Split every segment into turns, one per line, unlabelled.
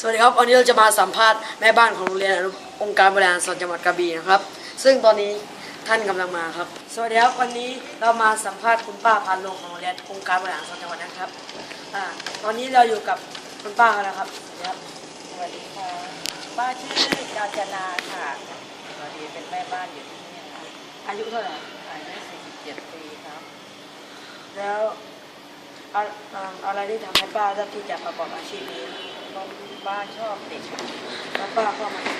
สวัสดีครับวันนี้เราจะมาสัมภาษณ์แม่บ้านของโรงเรียนอนุองค์การบริหารส่วนจังหวัดกระบี่นะครับ ซึ่งตอนนี้ท่านกำลังมาครับ สวัสดีครับวันนี้เรามาสัมภาษณ์คุณป้าพันลงของโรงเรียนองค์การบริหารส่วนจังหวัดนะครับอ่าตอนนี้เราอยู่กับคุณป้าแล้วนะครับสวัสดีครับ
สวัสดีค่ะป้าชื่อกาญจนาค่ะพอดีเป็นแม่บ้านอยู่ที่นี่ค่ะ
อายุเท่าไหร่
อายุ47ปีครับ
แล้วเอาอ่าอะไรที่ทำให้ป้าเลือกที่จะประกอบอาชีพนี้
ก็ป้าชอบเด็ก
แล้วป้าก็มาทำ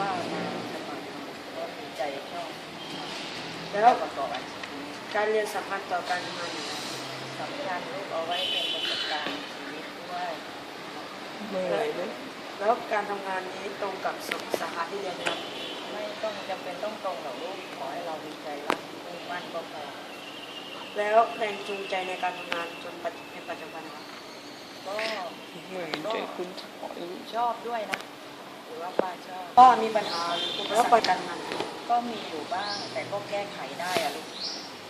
ป้ามาสมัครก็มีใจชอบ
แล้ว
ประกอบอาชีพ
การเรียนสำคัญต่อการทำงาน
สำคัญลูกเอาไว้เป็นประสบการณ์ชีวิตด้วย
แล้วการทำงานนี้ตรงกับสาขาที่เรียนมครับ
ไม่ต้องจำเป็นต้องตรงหรอกลูกขอให้เรามีใจรักมุ่งมั่นก็พอ
แล้วแรงจูงใจในการทำงานจนปัจในปัจจุบันครับ
ก็
เหมือนใจคุณถอย
ชอบด้วยนะหรือว่าป้าชอบ
ก็มีปัญหาหรืออุปสรรคการทำงานไหม
ก็มีอยู่บ้าง แต่ก็แก้ไขได้อะลูก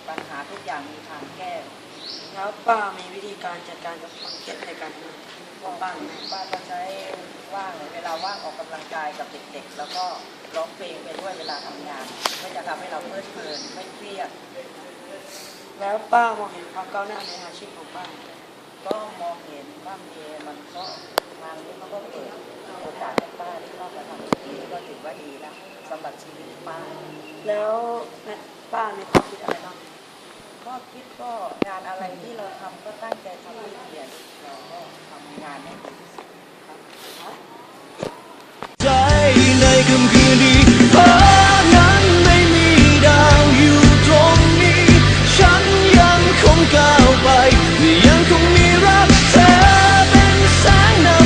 ปัญหาทุกอย่างมีทางแก้
แล้วป้ามีวิธีการจัดการกับความเครียดในการทำงานของป้าไหม
ป้าก็ใช้ว่างเวลาว่างออกกำลังกายกับเด็กๆ แล้วก็ร้องเพลงไปด้วยเวลาทำงานก็จะทำให้เราเพลิดเพลินไม่เครียด
แล้วป้ามองเห็นความก้าวหน้าในอาชีพของป้าไหม
ก็มองเห็นว่ามีมันก็ทางนี้เขาก็เปิดโอกาสให้ป้าที่เข้ามาทำตรงนี้ก็ถือว่าดีแล้วสำหรับชีวิตป้า
แล้วป้ามีความคิดอะไรบ้าง
ก็คิดก็งานอะไรที่เราทำก็ตั้งใจทำให้ละเอียดเราก็ทำงานให้ดีที่สุดครับ
ใจในค่ำคืนนี้